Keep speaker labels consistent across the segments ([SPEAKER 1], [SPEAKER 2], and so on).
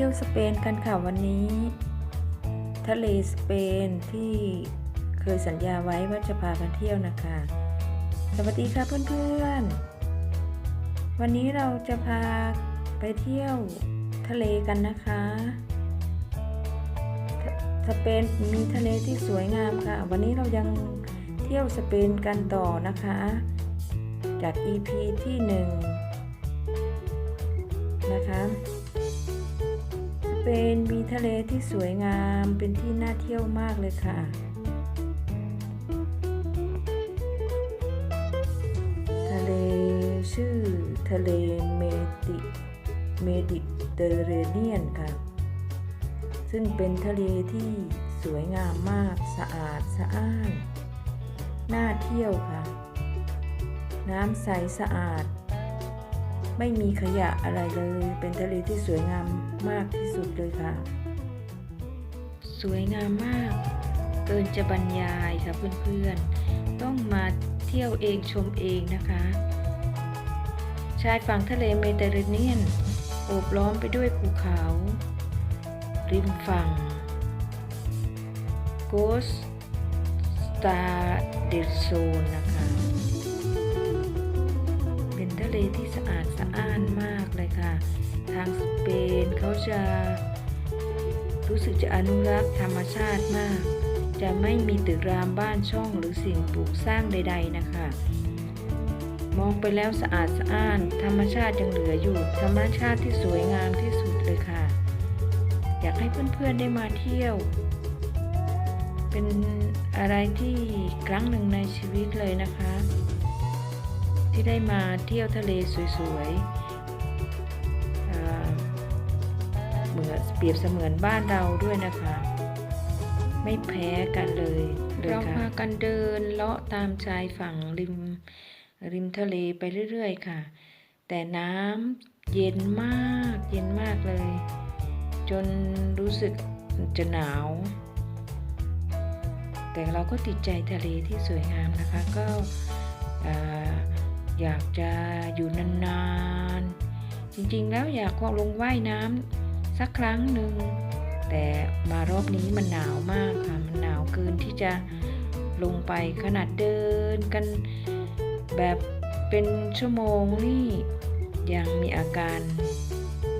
[SPEAKER 1] ที่ยวสเปนกันค่ะวันนี้ ทะเลสเปนที่เคยสัญญาไว้ว่าจะพากันเที่ยวนะคะ สวัสดีค่ะเพื่อนๆ วันนี้เราจะพาไปเที่ยวทะเลกันนะคะสเปนมีทะเลที่สวยงามค่ะ วันนี้เรายังเที่ยวสเปนกันต่อนะคะ จาก EP ที่หนึ่งนะคะ เปนมีทะเลที่สวยงามเป็นที่น่าเที่ยวมากเลยค่ะทะเลชื่อทะเลเมดิเมดิเตอร์เรเนียนค่ะ ซึ่งเป็นทะเลที่สวยงามมากสะอาดสะอ้าน น่าเที่ยวค่ะ น้ำใสสะอาด ไม่มีขยะอะไรเลย เป็นทะเลที่สวยงามมากที่สุดเลยค่ะ สวยงามมาก เกินจะบรรยายค่ะเพื่อนๆ ต้องมาเที่ยวเองชมเองนะคะ ชายฝั่งทะเลเมดิเตอร์เรเนียน โอบล้อมไปด้วยภูเขา ริมฝั่งโกสตาเดโซนนะคะ ทะเลที่สะอาดสะอ้านมากเลยค่ะ ทางสเปนเขาจะรู้สึกจะอนุรักษ์ธรรมชาติมาก จะไม่มีตึกรามบ้านช่องหรือสิ่งปลูกสร้างใด ๆนะคะ มองไปแล้วสะอาดสะอ้าน ธรรมชาติยังเหลืออยู่ ธรรมชาติที่สวยงามที่สุดเลยค่ะ อยากให้เพื่อนๆได้มาเที่ยว เป็นอะไรที่ครั้งหนึ่งในชีวิตเลยนะคะ ที่ได้มาเที่ยวทะเลสวยๆเหมือนเปรียบเสมือนบ้านเราด้วยนะคะ ไม่แพ้กันเลยเลยเราพากันเดินเลาะตามชายฝั่งริมริมทะเลไปเรื่อยๆค่ะ แต่น้ำเย็นมากเย็นมากเลย จนรู้สึกจะหนาว แต่เราก็ติดใจทะเลที่สวยงามนะคะก็ อยากจะอยู่นานๆ จริงๆแล้วอยากลงว่ายน้ำสักครั้งหนึ่ง แต่มารอบนี้มันหนาวมากค่ะ มันหนาวเกินที่จะลงไปขนาดเดินกันแบบเป็นชั่วโมงนี่ยังมีอาการ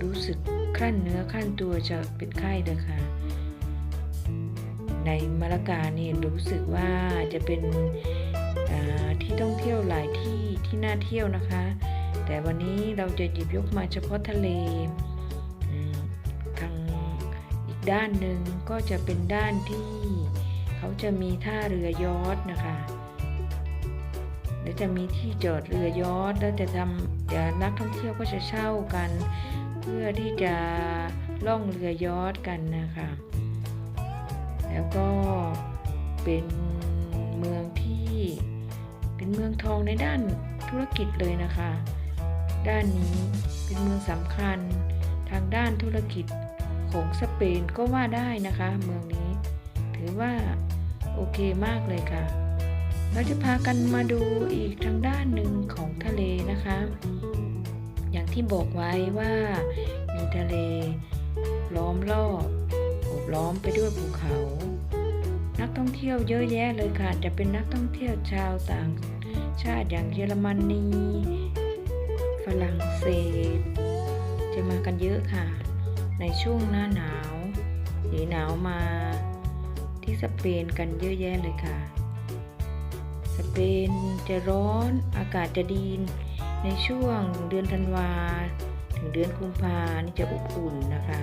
[SPEAKER 1] รู้สึกคลั่นเนื้อคลั่นตัวจะเป็นไข้เลยค่ะ ในมาละกานี่รู้สึกว่าจะเป็น ที่ท่องเที่ยวหลายที่ที่น่าเที่ยวนะคะ แต่วันนี้เราจะหยิบยกมาเฉพาะทะเลทางอีกด้านหนึ่งก็จะเป็นด้านที่เขาจะมีท่าเรือยอทนะคะแล้วจะมีที่จอดเรือยอทแล้วจะทำจะนักท่องเที่ยวก็จะเช่ากัน เพื่อที่จะล่องเรือยอทกันนะคะ แล้วก็เป็น เป็นเมืองทองในด้านธุรกิจเลยนะคะ ด้านนี้เป็นเมืองสำคัญทางด้านธุรกิจของสเปนก็ว่าได้นะคะ เมืองนี้ถือว่าโอเคมากเลยค่ะ เราจะพากันมาดูอีกทางด้านหนึ่งของทะเลนะคะ อย่างที่บอกไว้ว่ามีทะเล ล้อมรอบโอบล้อมไปด้วยภูเขา นักท่องเที่ยวเยอะแยะเลยค่ะ จะเป็นนักท่องเที่ยวชาวต่าง ชาติอย่างเยอรมนีฝรั่งเศส จะมากันเยอะค่ะ ในช่วงหน้าหนาวหนีหนาวมาที่สเปนกันเยอะแยะเลยค่ะสเปนจะร้อนอากาศจะดีในช่วงเดือนธันวาถึงเดือนกุมภานี่จะอบอุ่นนะคะ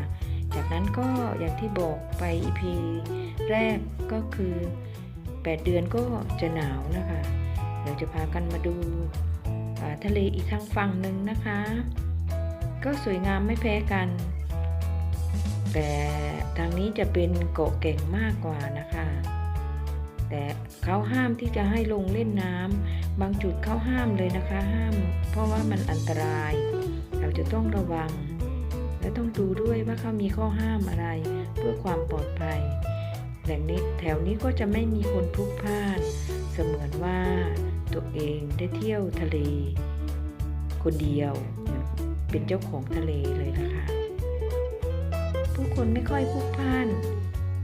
[SPEAKER 1] จากนั้นก็อย่างที่บอกไป EP แรกก็คือ 8 เดือนก็จะหนาวนะคะ เราจะพากันมาดูาทะเลอีกทางฝั่งหนึ่งนะคะ ก็สวยงามไม่แพ้กัน แต่ทางนี้จะเป็นเกาะแก่งมากกว่านะคะ แต่เขาห้ามที่จะให้ลงเล่นน้ำบางจุดเขาห้ามเลยนะคะ ห้าม เพราะว่ามันอันตราย เราจะต้องระวัง และต้องดูด้วยว่าเขามีข้อห้ามอะไร เพื่อความปลอดภัยแหล่งนี้แถวนี้ก็จะไม่มีคนพลุกพล่าน เสมือนว่า ตัวเองได้เที่ยวทะเล คนเดียวเป็นเจ้าของทะเลเลยนะคะผู้คนไม่ค่อยพลุกพล่าน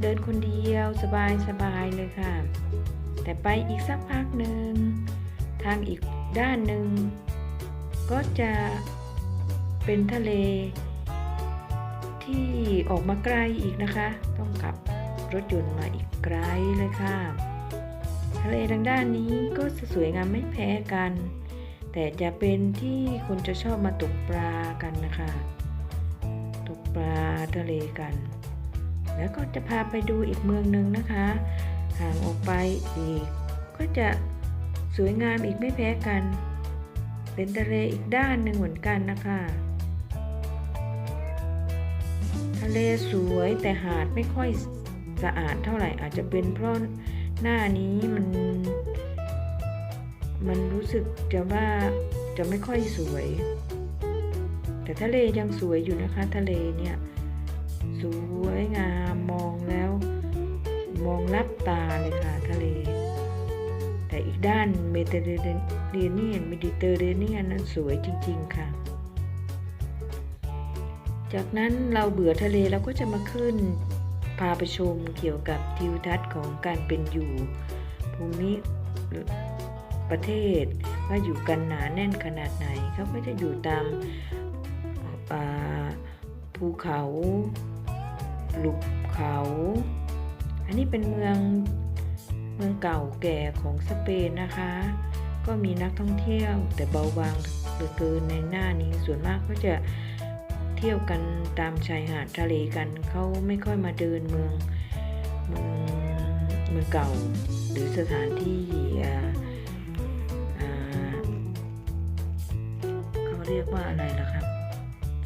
[SPEAKER 1] เดินคนเดียวสบายสบายเลยค่ะ แต่ไปอีกสักพักหนึ่งทางอีกด้านหนึ่งก็จะเป็นทะเลที่ออกมาไกลอีกนะคะ ต้องขับรถยนต์มาอีกไกลเลยค่ะ ทะเลทางด้านนี้ก็สวยงามไม่แพ้กัน แต่จะเป็นที่คนจะชอบมาตกปลากันนะคะ ตกปลาทะเลกัน แล้วก็จะพาไปดูอีกเมืองหนึ่งนะคะ ห่างออกไปอีก ก็จะสวยงามอีกไม่แพ้กัน เป็นทะเลอีกด้านหนึ่งเหมือนกันนะคะ ทะเลสวยแต่หาดไม่ค่อยสะอาดเท่าไหร่อาจจะเป็นเพราะ หน้านี้มัน มันรู้สึกจะว่าจะไม่ค่อยสวย แต่ทะเลยังสวยอยู่นะคะ ทะเลเนี่ย สวยงามมองแล้ว มองลับตาเลยค่ะทะเล แต่อีกด้านเมดิเตอร์เรเนียนเมดิเตอร์เรเนียนนั้นสวยจริง ๆ ค่ะจากนั้นเราเบื่อทะเลเราก็จะมาขึ้น พาไปชมเกี่ยวกับทิวทัศน์ของการเป็นอยู่ ภูมิประเทศว่าอยู่กันหนาแน่นขนาดไหนเขาก็จะอยู่ตามภูเขาหลุบเขา อันนี้เป็นเมืองเมืองเก่าแก่ของสเปนนะคะ ก็มีนักท่องเที่ยวแต่เบาบางเหลือเกินในหน้านี้ส่วนมากก็จะ เที่ยวกันตามชายหาดทะเลกัน เขาไม่ค่อยมาเดินเมืองเมืองเมืองเก่า หรือสถานที่เขาเรียกว่าอะไรล่ะครับ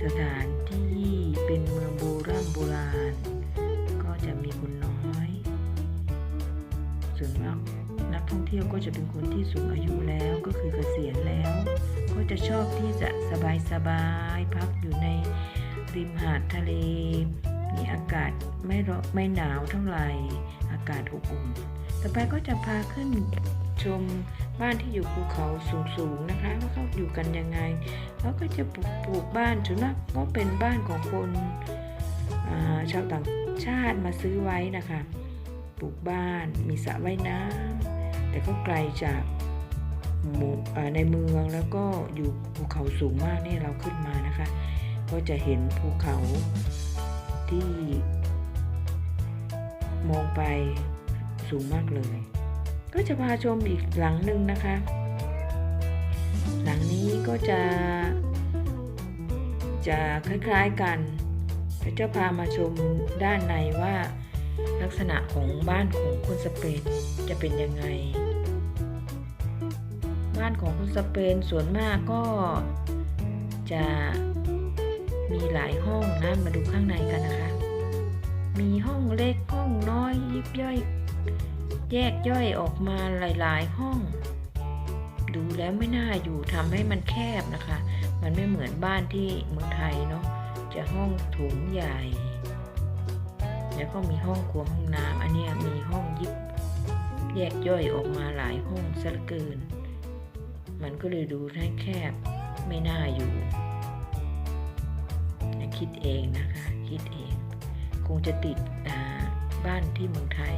[SPEAKER 1] สถานที่เป็นเมือง เที่ยวก็จะเป็นคนที่สูงอายุแล้วก็คือเกษียณแล้ว ก็จะชอบที่จะสบายสบายพักอยู่ในริมหาดทะเล มีอากาศไม่ร้อนไม่หนาวเท่าไหร่อากาศอบอุ่นต่อไปก็จะพาขึ้นชมบ้านที่อยู่ภูเขาสูงๆนะคะว่าเขาอยู่กันยังไงเขาก็จะปลูกลกบ้านส่วนมากก็เป็นบ้านของคนาชาวต่างชาติมาซื้อไว้นะคะ ปลูกบ้านมีสระว่ายน้ำ แต่ก็ไกลจากในเมืองแล้วก็อยู่ภูเขาสูงมากนี่เราขึ้นมานะคะ ก็จะเห็นภูเขาที่มองไปสูงมากเลย ก็จะพาชมอีกหลังหนึ่งนะคะ หลังนี้ก็จะ จะคล้ายๆกันแต่จะพามาชมด้านในว่าลักษณะของบ้านของคนสเปนจะเป็นยังไง บ้านของคนสเปนส่วนมากก็จะมีหลายห้องนะ มาดูข้างในกันนะคะ มีห้องเล็กห้องน้อยยิบย่อย แยกย่อยออกมาหลาย ๆ ห้อง ดูแล้วไม่น่าอยู่ทำให้มันแคบนะคะ มันไม่เหมือนบ้านที่เมืองไทยเนาะ จะห้องโถุงใหญ่ แล้วก็มีห้องครัวห้องน้ำอันนี้มีห้องยิบแยกย่อยออกมาหลายห้องซะเหลือเกิน มันก็เลยดูให้แคบไม่น่าอยู่นะคิดเองนะคะ คิดเอง คงจะติดบ้านที่เมืองไทย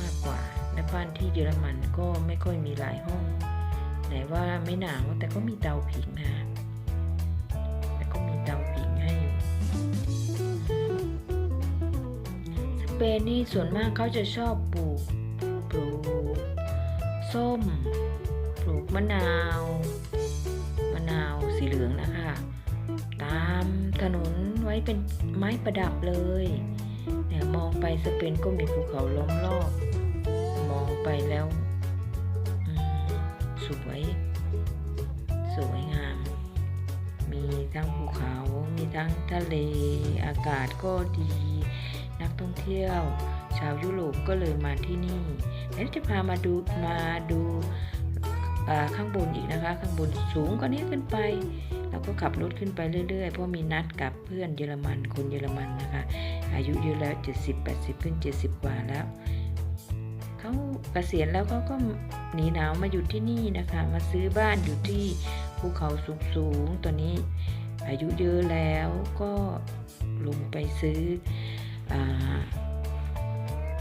[SPEAKER 1] มากกว่า และบ้านที่เยอรมันก็ไม่ค่อยมีหลายห้อง ไหนว่าไม่หนาวแต่ก็มีเตาผิงนะแต่ก็มีเตาผิงให้อยู่สเปนนี่ส่วนมากเขาจะชอบปลูกปลูกส้ม ลูกมะนาว มะนาวสีเหลืองนะคะ ตามถนนไว้เป็นไม้ประดับเลยเนี่ยมองไปสเปนก็มีภูเขาล้อมรอบ มองไปแล้วสวย สวยงาม มีทั้งภูเขา มีทั้งทะเล อากาศก็ดี นักท่องเที่ยว ชาวยุโรปก็เลยมาที่นี่ แล้วจะพามาดู มาดู ข้างบนอีกนะคะ ข้างบนสูงกว่านี้ขึ้นไปเราก็ขับรถขึ้นไปเรื่อยๆ เพราะมีนัดกับเพื่อนเยอรมันคนเยอรมันนะคะ อายุเยอะแล้ว 70 80 ขึ้น 70 กว่าแล้วเขาเกษียณแล้วเขาก็หนีหนาวมาอยู่ที่นี่นะคะ มาซื้อบ้านอยู่ที่ภูเขาสูงๆตัวนี้อายุเยอะแล้วก็ลงไปซื้ออ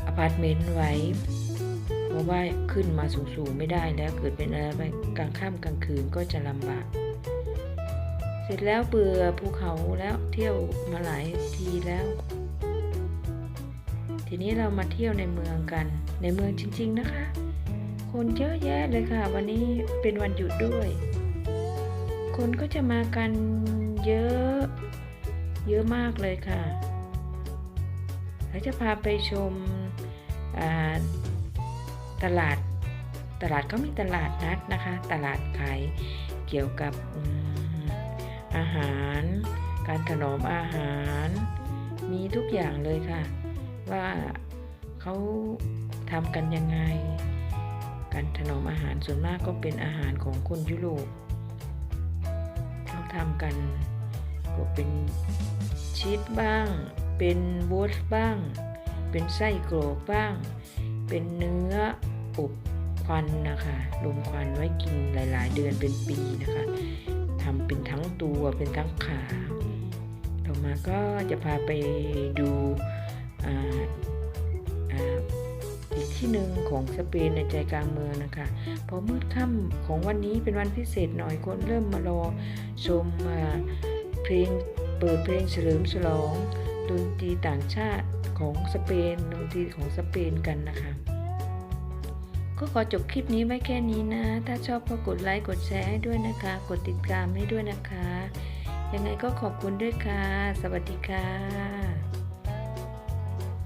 [SPEAKER 1] อพาร์ตเมนต์ไว้ เพราะว่าขึ้นมาสูงๆไม่ได้แล้วเกิดเป็นอะไรไปกลางค่ำกลางคืนก็จะลำบาก เสร็จแล้วเบื่อภูเขาแล้วเที่ยวมาหลายทีแล้ว ทีนี้เรามาเที่ยวในเมืองกันในเมืองจริง ๆนะคะ คนเยอะแยะเลยค่ะ วันนี้เป็นวันหยุดด้วย คนก็จะมากันเยอะเยอะมากเลยค่ะเราจะพาไปชมอ่า ตลาดตลาดก็มีตลาดนัดนะคะ ตลาดขายเกี่ยวกับอาหาร การถนอมอาหาร มีทุกอย่างเลยค่ะ ว่าเขาทำกันยังไง การถนอมอาหารส่วนมากก็เป็นอาหารของคนยุโรปเขาทำกันก็เป็นชีสบ้าง เป็นวูดบ้าง เป็นไส้กรอกบ้าง เป็นเนื้อ อบควันนะคะลมควันไว้กินหลาย ๆ เดือนเป็นปีนะคะทำเป็นทั้งตัวเป็นทั้งขา ต่อมาก็จะพาไปดูอีกที่หนึ่งของสเปนในใจกลางเมืองนะคะ พอมืดค่ำของวันนี้เป็นวันพิเศษหน่อยคนเริ่มมารอชมเพลงเปิดเพลงเฉลิมฉลองดนตรีต่างชาติของสเปนดนตรีของสเปนกันนะคะ ก็ขอจบคลิปนี้ไว้แค่นี้นะ ถ้าชอบก็กดไลค์ กดแชร์ให้ด้วยนะคะ กดติดตามให้ด้วยนะคะ ยังไงก็ขอบคุณด้วยค่ะ สวัสดีค่ะ